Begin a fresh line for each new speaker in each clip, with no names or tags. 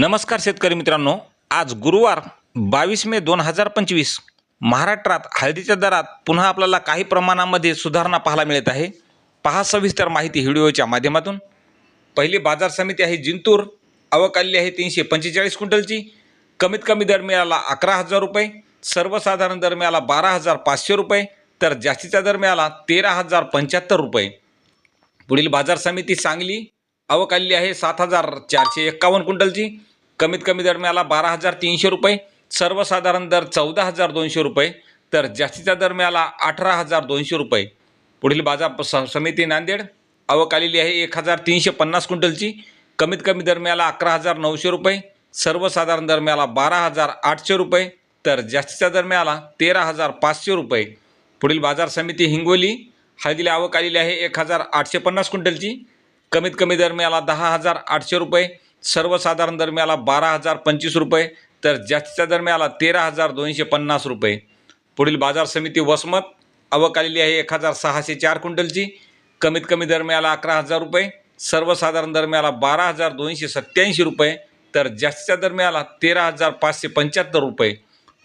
नमस्कार शेतकरी मित्रांनो. आज गुरुवार बावीस मे दोन हजार पंचवीस. महाराष्ट्रात हळदीच्या दरात पुन्हा आपल्याला काही प्रमाणामध्ये सुधारणा पाहायला मिळत आहे. पहा सविस्तर माहिती व्हिडिओच्या माध्यमातून. पहिली बाजार समिती आहे जिंतूर. अवकाली आहे तीनशे पंचेचाळीस क्विंटलची. कमीत कमी दर मिळाला अकरा हजार रुपये. सर्वसाधारण दर मिळाला बारा हजार पाचशे रुपये. तर जास्तीचा दर मिळाला तेरा हजार पंच्याहत्तर रुपये. पुढील बाजार समिती सांगली. अवकाली आहे सात हजार चारशे एक्कावन्न क्विंटलची. कमीत कमी दर मिळाला बारा हजार तीनशे रुपये सर्वसाधारण दर चौदा हजार दोनशे रुपये तर जास्तीचा दर मिळाला अठरा हजार दोनशे रुपये. पुढील बाजार स- समिती नांदेड आवक आलेली आहे एक हजार तीनशे पन्नास क्विंटलची. कमीत कमी दर मिळाला अकरा हजार नऊशे रुपये सर्वसाधारण दर मिळाला बारा हजार आठशे रुपये तर जास्तीचा दर मिळाला तेरा हजार पाचशे रुपये. पुढील बाजार समिती हिंगोली हळदीला आवक आलेली आहे एक हजार आठशे पन्नास क्विंटलची. कमीत कमी दर मिळाला दहा हजार आठशे रुपये सर्वसाधारण दरम्याला बारा हजार पंचवीस रुपये तर जास्तीचा दरम्याला तेरा हजार दोनशे पन्नास रुपये. पुढील बाजार समिती वसमत आवक आलेली आहे एक हजार सहाशे चार क्विंटलची. कमीत कमी दरम्याला अकरा हजार रुपये सर्वसाधारण दरम्याला बारा हजार दोनशे सत्त्याऐंशी रुपये तर जास्तीच्या दरम्याला तेरा हजार पाचशे पंच्याहत्तर रुपये.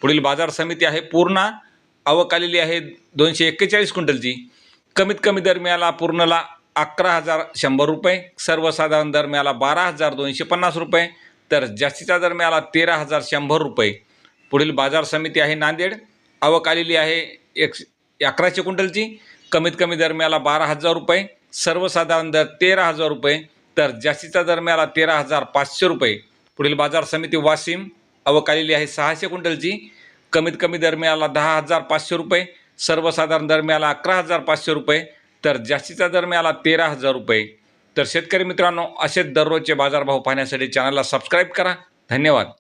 पुढील बाजार समिती आहे पूर्णा आवक आलेली आहे दोनशे एक्केचाळीस क्विंटलची. कमीत कमी दरम्याला मिळाला पूर्णला अकरा हजार शंभर रुपये सर्वसाधारण दर मिळाला बारा हजार दोनशे पन्नास रुपये तर जास्तीचा दर मिळाला तेरा हजार शंभर रुपये. पुढील बाजार समिती आहे नांदेड. आवक आलेली आहे एक अकराशे क्विंटलची. कमीत कमी दर मिळाला बारा हजार रुपये सर्वसाधारण दर तेरा हजार रुपये तर जास्तीचा दर मिळाला तेरा हजार पाचशे रुपये. पुढील बाजार समिती वाशिम. आवक आलेली आहे सहाशे क्विंटलची. कमीत कमी दर मिळाला दहा हजार पाचशे रुपये सर्वसाधारण दर मिळाला अकरा हजार पाचशे रुपये तर जास्तीचा दर मिळाला तेरा हजार रुपये. तर शेतकरी मित्रांनो असेच दररोजचे बाजारभाव पाहण्यासाठी चॅनलला सबस्क्राईब करा. धन्यवाद.